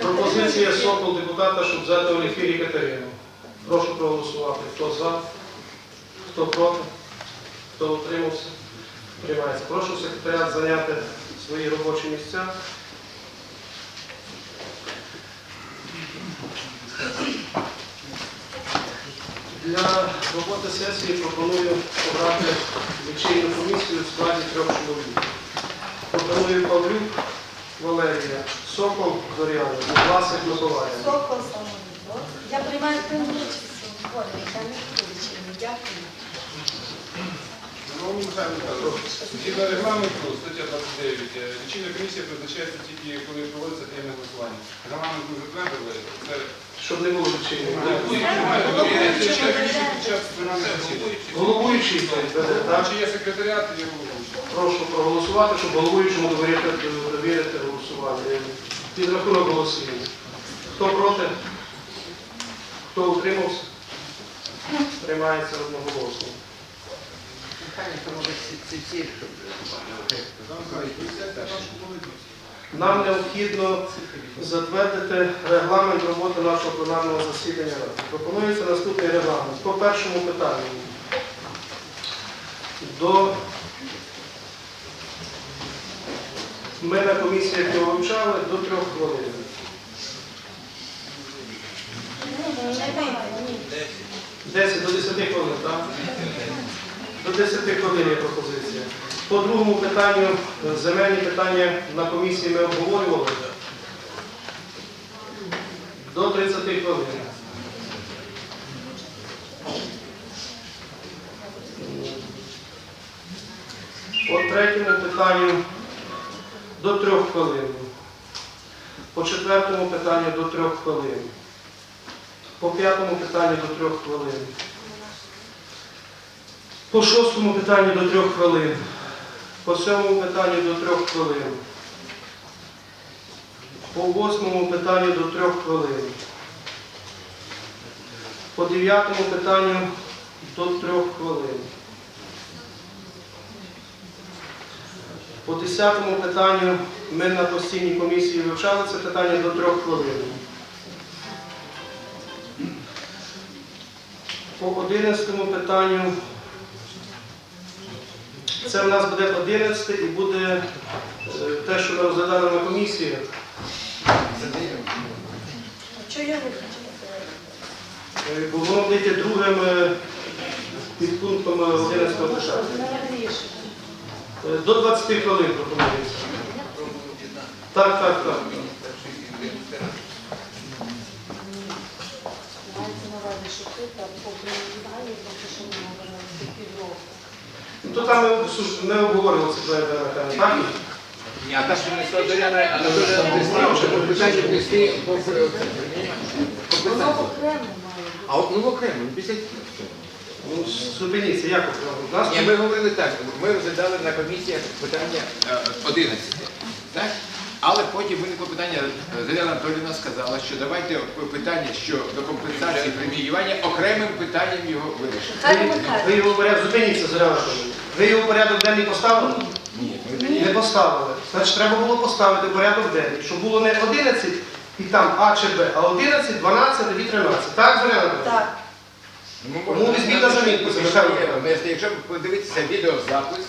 Пропозиція Сокол депутата, щоб взяти Оліфірі Катерину. Прошу проголосувати. Хто за? Хто проти? Хто утримався? Приймається. Прошу секретаріат зайняти свої робочі місця. Для роботи сесії пропоную обрати лічильну комісію в складі трьох чоловік. Павлюк Валерія, Сокол Зоряна, Власик Миколаїв. Сокол самовідвод. Я приймаю участь у волі, я не включені. Дякую. Шановні Михайло Михайлович, згідно регламенту, стаття 29, е, лічильна комісія призначається тільки коли проводиться таємне голосування. Регламент ми затвердили, це Щоб не було засідання. Головуючий веде, так? Чи є секретаріат, є головуючий. Прошу проголосувати, щоб головуючому довірити, довірити голосування. Підрахунок голосів. Хто проти? Хто утримався? Приймається одноголосно. Нам необхідно затвердити регламент роботи нашого пленарного засідання. Пропонується наступний регламент. По першому питанню. До ми на комісіях його до трьох хвилин. 10 до 10 хвилин, так? До 10 хвилин є пропозиція. По другому питанню, земельні питання на комісії ми обговорювали. До 30 хвилин. По третьому питанню до 3 хвилин. По четвертому питанню до 3 хвилин. По п'ятому питанню до трьох хвилин. По шостому питанню до трьох хвилин. По сьомому питанню до трьох хвилин. По восьмому питанню до трьох хвилин. По дев'ятому питанню до трьох хвилин. По десятому питанню ми на постійній комісії вивчали це питання до трьох хвилин. По 11 питанню. Це в нас буде 11 і буде е, те, що ми розглядали на комісії. Е, Бо воно буде другим е, підпунктом 11 питання. Не. Е, До 20 хвилин пропонується. Так, так, так. На не на. Ну, То там ми, слушай, ми обговорювали це питання, так? Ні, а так, що не Садоряна Анатолія Андрійовича, що по питанню по Воно окремо має. А от ну окремо, ну, після... Ну, зупиніться, як? У нас Ні, ми говорили так, ми розглядали на комісіях питання е, 11, так? Але потім виникло питання, е, Зоряна сказала, що давайте питання щодо компенсації преміювання окремим питанням його вирішимо. Ви, його порядок, зупиніться, Зоряна Анатоліївна. Ви його порядок денний поставили? Ні, ми Не поставили. Значить, треба було поставити порядок денний, щоб було не 11 і там А чи Б, а 11, 12 і 13. Так, Зоряна Анатоліївна? Так. Ну, візьміть на замітку. Якщо подивитися відеозапис,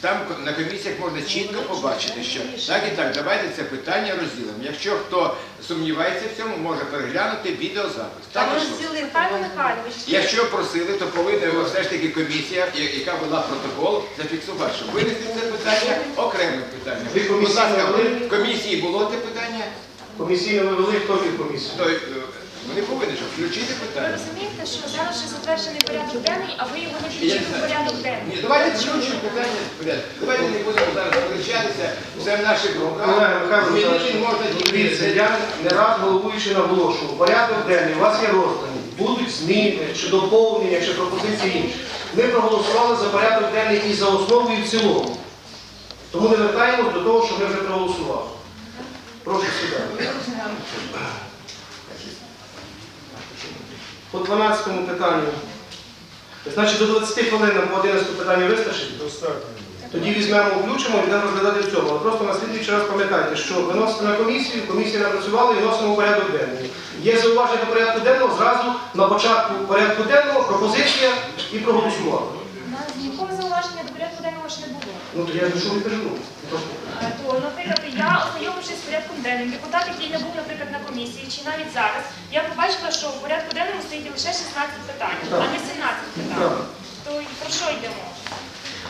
там на комісіях можна чітко побачити, що так і так, давайте це питання розділимо. Якщо хто сумнівається в цьому, може переглянути відеозапис. Так, і що? Михайло Михайлович, Якщо просили, то повинна його все ж таки комісія, я- яка вела протокол, зафіксувати, щоб винести це питання окремим питанням. Ви Будь ласка, вели? в комісії було те питання, Комісійно ви вели, хто від комісії? то е, вони повинні щоб включити ви питання. розумієте, що зараз вже затверджений порядок денний, а ви його не включили в порядок денний. Ні, давайте включимо питання в порядок. Давайте не будемо зараз сперечатися, все в наших руках. Олег Михайлович, Змінити можна тільки дивіться, я не раз головуючи наголошував, порядок денний у вас є розданий, будуть зміни, чи доповнення, чи пропозиції інші. Ми проголосували за порядок денний і за основу, і в цілому. Тому не вертаємось до того, що ми вже проголосували. Прошу сідати. По 12 питанню. Значить, до 20 хвилин по 11 питанню вистачить? Тоді візьмемо, включимо і будемо розглядати в цьому. Але просто на слідуючий раз пам'ятайте, що виносите на комісію, комісія напрацювала і вносимо в порядок денний. Є зауваження до порядку денного, зразу на початку порядку денного пропозиція і проголосувати. У нас ніколи зауваження до порядку денного ж не було. Ну то я що не кажу. Е, То, наприклад, я ознайомившись з порядком денним, депутат, який не був, наприклад, на комісії, чи навіть зараз, я побачила, що в порядку денному стоїть лише 16 питань, а не 17 питань. То про що йдемо?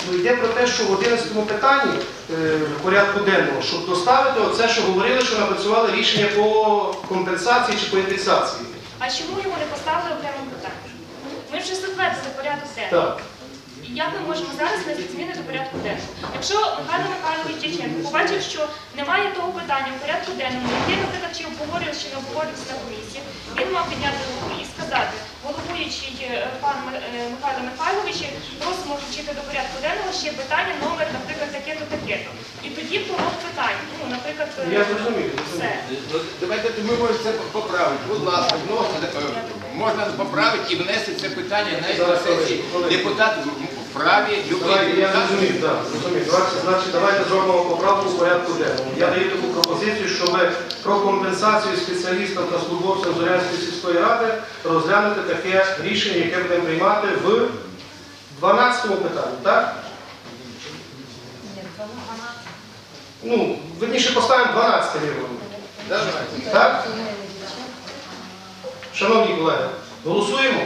Ну, йде про те, що в 11 питанні е, в порядку денного, щоб доставити оце, що говорили, що напрацювали рішення по компенсації чи по індексації. А чому його не поставили окремим питанням? Ми вже затвердили порядок денний. Так. Як ми можемо зараз внести зміни до порядку денного? Якщо Михайло Михайлович Дяченко побачив, що немає того питання в порядку денному, яке, наприклад, чи обговорювався, чи не обговорювався на комісії, він мав підняти руку і сказати, головуючий е, пан е, Михайло Михайлович, просимо включити до порядку денного ще питання номер, наприклад, таке-то, таке-то. І тоді блок питань. Ну, наприклад, е, Я зрозумів. все. Давайте ми можемо це поправити. Будь ласка, вносите, е, можна поправити і внести це питання навіть на сесії. Депутат вправі, любий я зрозумів, так. Давайте, значить, давайте зробимо поправку в порядку денному. Я даю таку пропозицію, щоб про компенсацію спеціалістам та службовцям Зорянської сільської ради розглянути таке рішення, яке будемо приймати в 12 питанні, так? Ну, верніше поставимо 12 рівно. Так? Шановні колеги, голосуємо?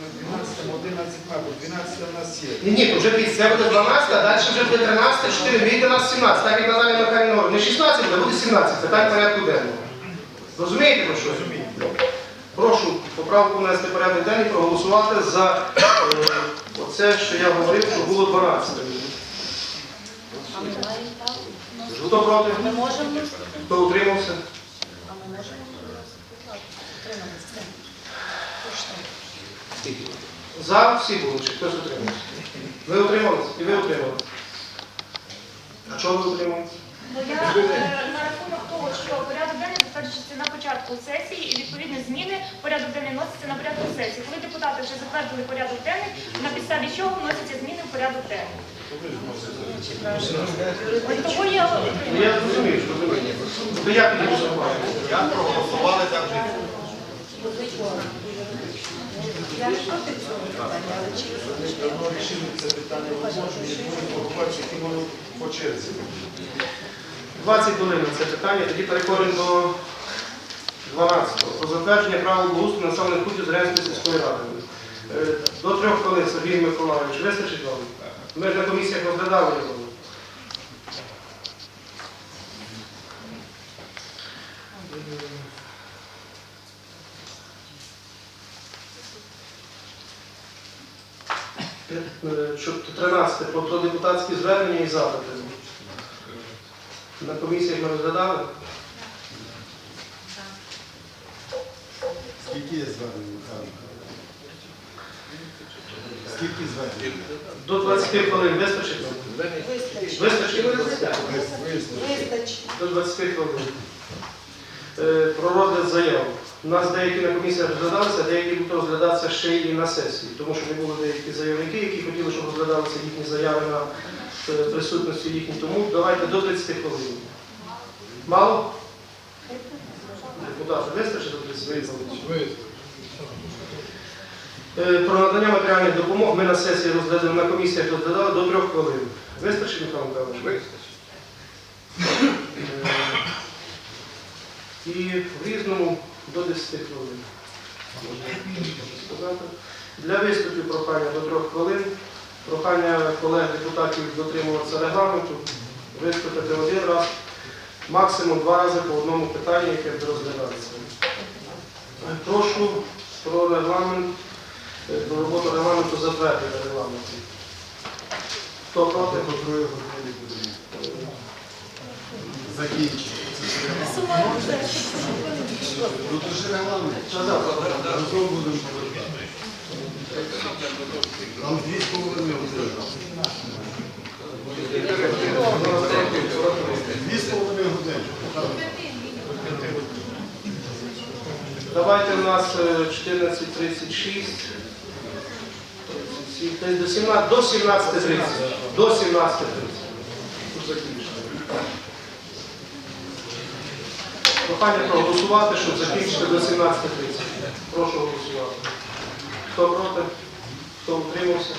То 12, 11, мабуть, 12 у нас є. Ні, ні, то вже під це буде 12, а далі вже буде 13, 4, вийде нас 17. Так як Наталія Михайлівна говорить, не 16, а буде 17. Питань порядку денного. Розумієте про що? Прошу поправку внести в порядок денний, проголосувати за е, оце, що я говорив, що було 12. А ми маємо? Хто проти? Ми можемо Хто утримався? а ми можемо це. За всі були, чи хтось утримався? Ви утрималися? І ви утрималися? А чого ви утрималися? Бо я е, на рахунок того, що порядок денний затверджується на початку сесії і відповідні зміни порядок денний вносяться на порядок сесії. Коли депутати вже затвердили порядок денний, на підставі чого вносяться зміни в порядок денний. От того я Ну, Я зрозумів, що розумію. То як тоді голосувати? Я не проти цього питання, але чи Давно рішили це питання возможно, і будемо погубатися, які воно по черзі. 20 хвилин на це питання, тоді переходимо до 12-го. Про затвердження правил благоустрою населених пунктів Зрянської сільської ради. Е, До трьох хвилин Сергій Миколаївич. Вистачить вам? Ми ж на комісіях розглядали його. Е, 13 про, про депутатські звернення і запити. На комісіях ми розглядали. Скільки є звернень, Михайло? Скільки звернень? До 20 хвилин вистачить вистачить? Вистачить до 20? Вистачить. До 20 хвилин. Е, Про розгляд заяв. У нас деякі на комісіях розглядалися, деякі будуть розглядатися ще і на сесії, тому що не були деякі заявники, які хотіли, щоб розглядалися їхні заяви на е, присутності їхній. Тому давайте до 30 хвилин. Мало? Депутати, вистачить до 30 хвилин? Е, Про надання матеріальних допомог ми на сесії розглядали, на комісіях розглядали до 3 хвилин. Вистачить, Михайло Михайлович? Вистачить. Е, І в різному до 10 хвилин. Для виступів прохання до 3 хвилин. Прохання колег депутатів дотримуватися регламенту, виступити один раз, максимум два рази по одному питанню, яке буде розглядатися. Е, Прошу про регламент, е, про роботу регламенту затвердити регламент. Хто проти? До Ну то ж регламент. Разом будемо повертати. Там дві з половиною години. Дві з половиною години. Давайте у нас е, 14.36, 37, та й до 17.30. До 17.30. Тут закінчено. Прохання проголосувати, щоб закінчити до 17.30. Прошу голосувати. Хто проти? Хто утримався?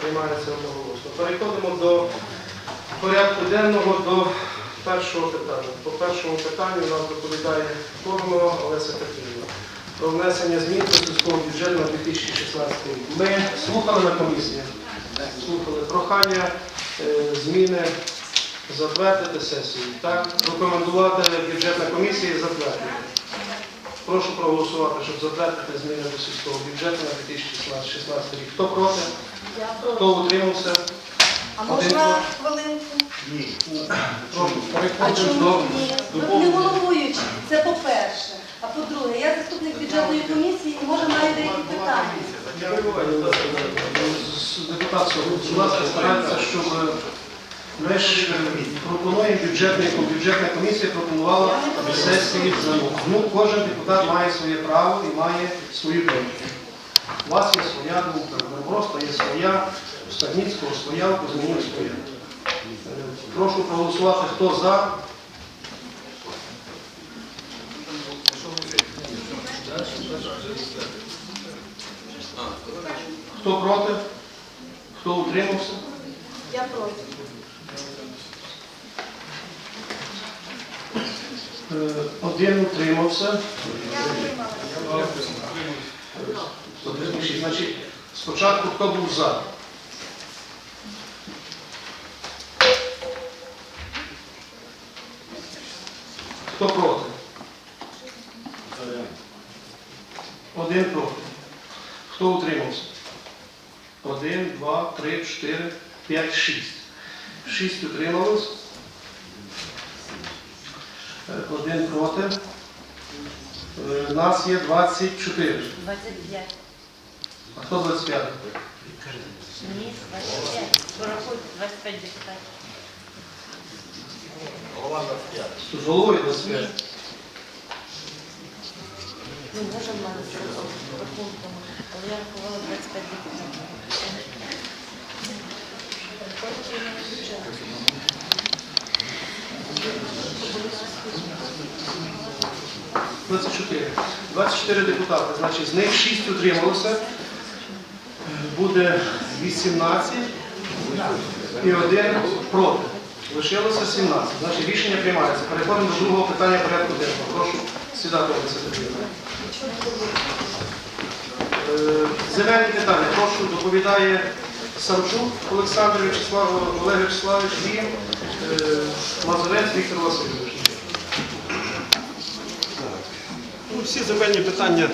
Приймається одноголосно. Переходимо до порядку денного до першого питання. По першому питанню нас доповідає Формова Олеся Петрівна. Про внесення змін до сільського бюджету на 2016 рік. Ми слухали на комісії, слухали прохання е, зміни затвердити сесію. Так, рекомендувати бюджетна комісія затвердити. Прошу проголосувати, щоб затвердити зміни до сільського бюджету на 2016 рік. Хто проти? Я проти. Хто утримався? А Один можна проти. хвилинку? Прошу, А переходимо чому до ні? Ви не головуючі, це по-перше. А по-друге, я заступник бюджетної комісії і може маю деякі питання. Депутат Соболєв, будь ласка, старайтеся, щоб ми ж пропонуємо бюджетний, бюджетна комісія пропонувала сесії замок. Ну, кожен депутат має своє право і має свою думку. У вас є своя думка, у просто є своя, у Стагніцького своя, у Кузьмінів своя. Прошу проголосувати, хто за. Хто проти? Хто утримався? Я проти. Один утримався. Значить, спочатку хто був за? Хто проти? Один проти. Хто утримався? Один, два, три, чотири, п'ять, шість. Шість утрималось. Один проти. Е, Нас є 24. 25. А хто 25? Ні, 25. Порахуйте, 25 депутатів. З головою 25. Ну, може, в мене це рахунком, але я рахувала 25 депутатів. 24. 24 депутати. Значить, з них 6 утрималося. Буде 18 і один проти. Лишилося 17. Значить, рішення приймається. Переходимо до другого питання порядку денного. Прошу сідати, Олеся Петрівна. Е, Земельні питання. Прошу, доповідає Самчук Олександр Вячеслав, Олег Вячеславович і е, Мазурець Віктор Васильович. Ну, всі земельні питання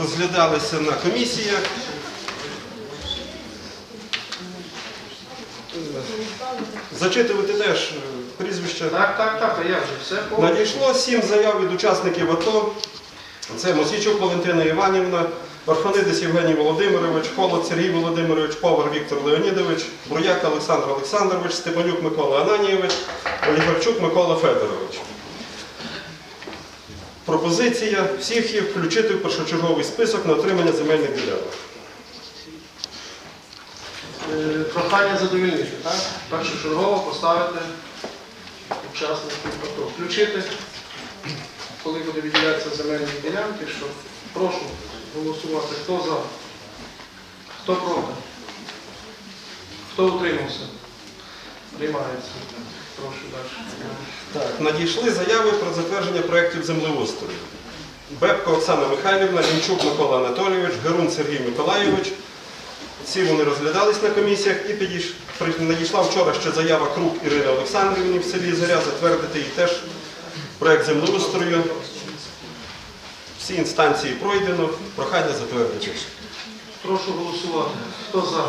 розглядалися на комісіях. Зачитувати теж е, прізвища. Так, так, так, а як же, все. Надійшло сім заяв від учасників АТО. Це Мосійчук Валентина Іванівна, Орфанидис Євгеній Володимирович, Холод Сергій Володимирович, Повар Віктор Леонідович, Бруяк Олександр Олександрович, Степанюк Микола Ананійович, Олігарчук Микола Федорович. Пропозиція всіх їх включити в першочерговий список на отримання земельних ділянок. Е, Прохання задовільнити, так? Першочергово поставити учасників АТО. Включити, коли буде відділятися земельні ділянки, що прошу голосувати. Хто за? Хто проти? Хто утримався? Приймається. Прошу далі. Так, надійшли заяви про затвердження проєктів землеустрою. Бебко Оксана Михайлівна, Лінчук Микола Анатолійович, Герун Сергій Миколайович. Всі вони розглядались на комісіях і підійш... надійшла вчора ще заява Круг Ірини Олександрівні в селі Зоря затвердити їй теж проєкт землеустрою. Всі інстанції пройдено, прохання затвердити. Прошу голосувати. Хто за?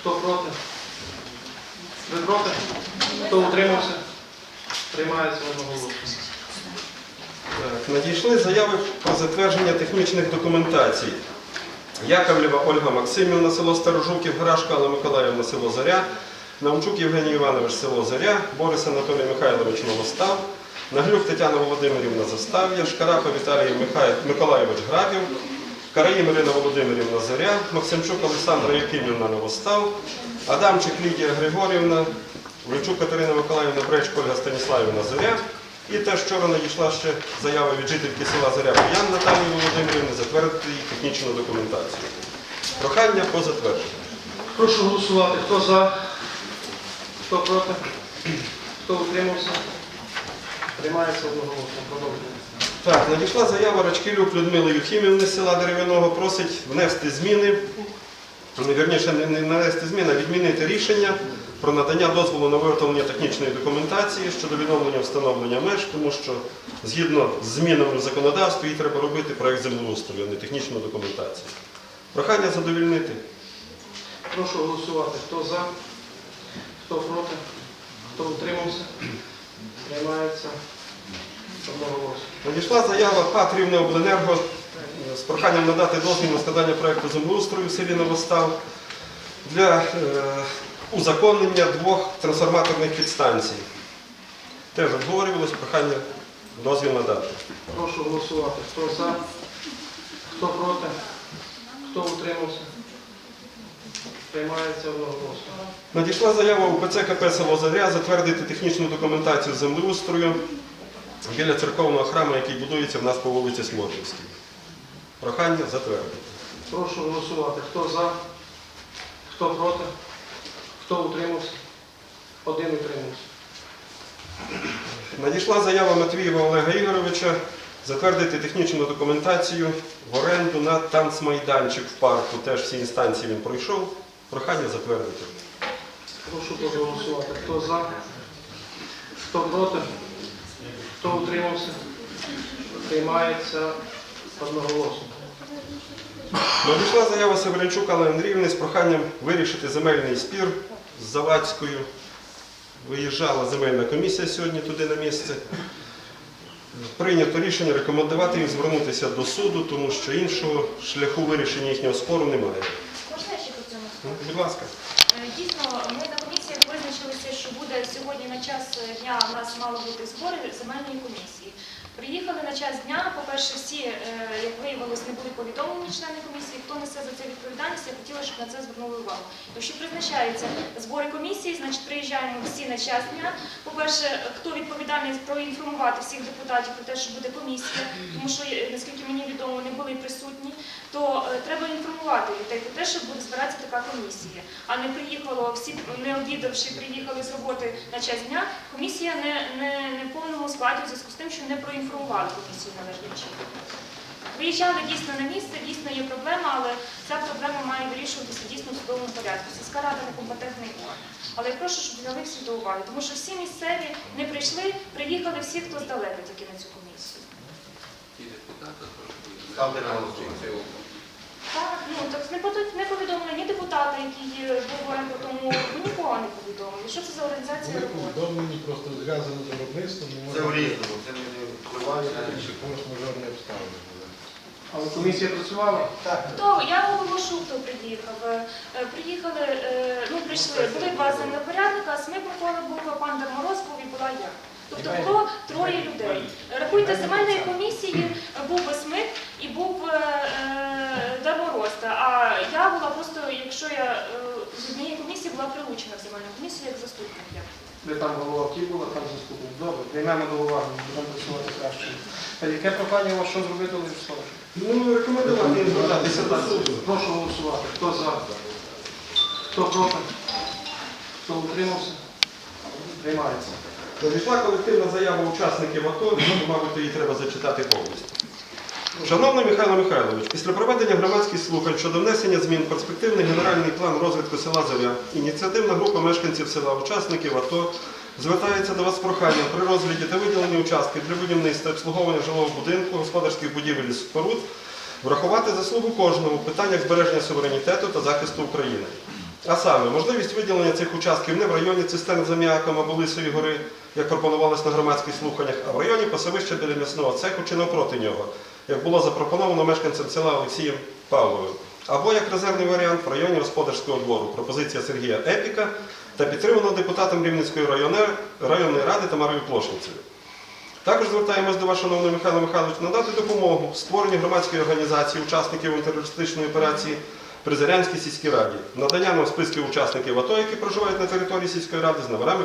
Хто проти? Ви проти? Хто утримався? Приймається одноголосно. Так, Надійшли заяви про затвердження технічних документацій. Яковлєва Ольга Максимівна, село Старожуків, Грашко Алла Миколаївна, село Зоря, Наумчук Євгеній Іванович, село Зоря, Борис Анатолій Михайлович Новостав, Наглюк Тетяна Володимирівна Застав'я, Шкарапа Віталій Михай- Миколайович Грабів, Караїм Ірина Володимирівна Заря, Максимчук Олександра Якимівна Новостав, Адамчик Лідія Григорівна, Войчук Катерина Миколаївна Бречко Ольга Станіславівна Заря. І теж вчора надійшла ще заява від жительки села Заря Боян Наталії Володимирівни затвердити її технічну документацію. Прохання по затвердженню. Прошу голосувати. Хто за? Хто проти? Хто утримався? Приймається одноголосно. Продовжуємо. Так, надійшла заява Рачкілюк Людмили Юхімівни з села Дерев'яного. Просить внести зміни, ну, вірніше, не не внести зміни, а відмінити рішення про надання дозволу на виготовлення технічної документації щодо відновлення встановлення меж, тому що згідно з змінами в законодавстві їй треба робити проект землеустрою, а не технічну документацію. Прохання задовільнити. Прошу голосувати. Хто за? Хто проти? Хто утримався? Приймається. Надійшла заява ПАТ Рівне Обленерго е, з проханням надати дозвіл на складання проекту землеустрою в селі Новостав для е, узаконення двох трансформаторних підстанцій. Теж обговорювалось прохання дозвіл надати. Прошу голосувати. Хто за? Хто проти? Хто утримався? Приймається одноголосно. Надійшла заява УПЦ КП село Заря затвердити технічну документацію землеустрою біля церковного храму, який будується в нас по вулиці Смотрівській. Прохання затвердити. Прошу голосувати. Хто за? Хто проти? Хто утримався? Один утримався. Надійшла заява Матвієва Олега Ігоровича затвердити технічну документацію в оренду на танцмайданчик в парку. Теж всі інстанції він пройшов. Прохання затвердити. Прошу проголосувати. Хто за? Хто проти? Хто утримався? Приймається одноголосно. Надійшла заява Северенчук Алли Андріївни з проханням вирішити земельний спір з Завадською. Виїжджала земельна комісія сьогодні туди на місце. Прийнято рішення рекомендувати їм звернутися до суду, тому що іншого шляху вирішення їхнього спору немає. Можна ще по цьому Ну. Будь ласка. Е, Дійсно, ми на комісіях визначилися, що буде сьогодні на час дня у нас мало бути збори земельної комісії. Приїхали на час дня. По-перше, всі, е, як виявилось, не були повідомлені члени комісії. Хто несе за це відповідальність, я хотіла, щоб на це звернули увагу. Якщо призначаються збори комісії, значить приїжджаємо всі на час дня. По-перше, хто відповідальний проінформувати всіх депутатів про те, що буде комісія, тому що, е, наскільки мені відомо, не були присутні, то е, треба інформувати людей про те, що буде збиратися така комісія. А не приїхало всі, не обідавши, приїхали з роботи на час дня. Комісія не, не, не в повному складі в зв'язку з тим, що не проінформували комісію належним чином. Виїжджали дійсно на місце, дійсно є проблема, але ця проблема має вирішуватися дійсно в судовому порядку. Сільська рада некомпетентний орган. Але я прошу, щоб взяли всі до уваги, тому що всі місцеві не прийшли, приїхали всі, хто здалека тільки на цю комісію. Так, ну так не не повідомили ні депутата, який е, був тому нікого не повідомили. Що це за організація роботи? повідомлені, просто зв'язано з виробництвом, не Це в можна різному, не на інші форс-мажорні обставини. були. Але комісія працювала? Так. Хто? Я оголошу, хто приїхав. Е, Приїхали, е, ну прийшли, були два землепорядника, Смик Микола був, пан Дармороз був і була я. Тобто було троє людей. Рахуйте, земельної комісії був Смик і був е, е, Дармороз. А я була просто, якщо я е, з однієї комісії була прилучена в земельну комісію як заступник. я. Де там голова була, там заступник. Добре, приймемо до уваги, будемо працювати краще. Яке прохання у вас що зробити, Владислав? Ну, рекомендувати звертатися до суду. Прошу голосувати. Хто за? Хто проти? Хто утримався? Приймається. Надійшла колективна заява учасників АТО, ну, мабуть, її треба зачитати повністю. Шановний Михайло Михайлович, після проведення громадських слухань щодо внесення змін в перспективний генеральний план розвитку села Зоря, ініціативна група мешканців села, учасників АТО звертається до вас з проханням при розгляді та виділенні участків для будівництва обслуговування жилого будинку, господарських будівель і споруд, врахувати заслугу кожного в питаннях збереження суверенітету та захисту України. А саме, можливість виділення цих участків не в районі цистерн з аміаком або Лисої гори, як пропонувалось на громадських слуханнях, а в районі пасовища біля м'ясного цеху чи навпроти нього, як було запропоновано мешканцям села Олексієм Павловим. Або як резервний варіант в районі господарського двору. Пропозиція Сергія Епіка та підтримана депутатом Рівненської районної, ради Тамарою Плошницею. Також звертаємось до вас, шановний Михайло Михайлович, надати допомогу в створенні громадської організації учасників антитерористичної операції при Зарянській сільській раді, надання нам списків учасників АТО, які проживають на території сільської ради з номерами